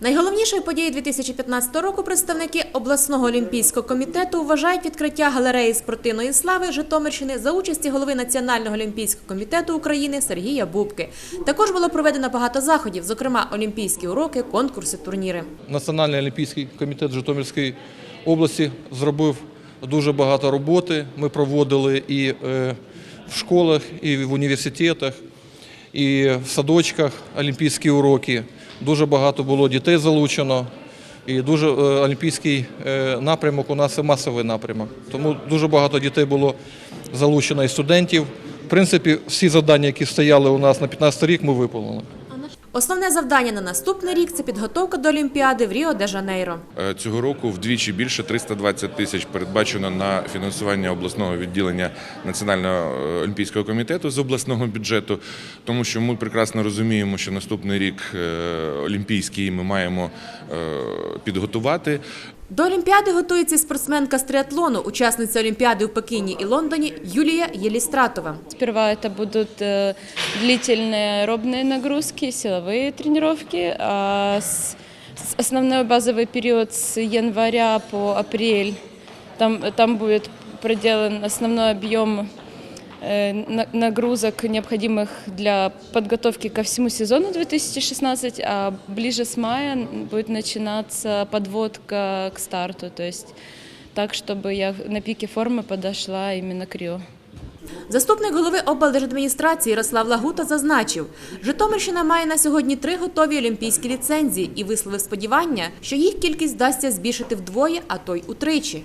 Найголовнішою подією 2015 року представники обласного олімпійського комітету вважають відкриття галереї спортивної слави Житомирщини за участі голови Національного олімпійського комітету України Сергія Бубки. Також було проведено багато заходів, зокрема олімпійські уроки, конкурси, турніри. Національний олімпійський комітет Житомирської області зробив дуже багато роботи. Ми проводили і е, в школах, і в університетах, і в садочках олімпійські уроки. Дуже багато було дітей залучено. І дуже е, олімпійський е, напрямок у нас масовий напрямок. Тому дуже багато дітей було залучено і студентів. В принципі, всі завдання, які стояли у нас на 15 рік, ми виповнили. Основне завдання на наступний рік це підготовка до Олімпіади в Ріо-де-Жанейро. Е, Цього року вдвічі більше 320 тисяч передбачено на фінансування обласного відділення Національного е, олімпійського комітету з обласного бюджету, тому що ми прекрасно розуміємо, що наступний рік е, олімпійський ми маємо підготувати. До Олімпіади готується спортсменка з триатлону, учасниця Олімпіади у Пекіні і Лондоні Юлія Єлістратова. Сперва это будут э, длительные аэробные нагрузки, силовые тренировки. А с- с- основной базовый период с января по апрель там, там будет проделан основной объем э, на- нагрузок, необходимых для подготовки ко всему сезону 2016, а ближе с мая будет начинаться подводка к старту, то есть так, чтобы я на пике формы подошла именно к Рио. Заступник голови облдержадміністрації Ярослав Лагута зазначив, Житомирщина має на сьогодні три готові олімпійські ліцензії і висловив сподівання, що їх кількість вдасться збільшити вдвоє, а то й утричі.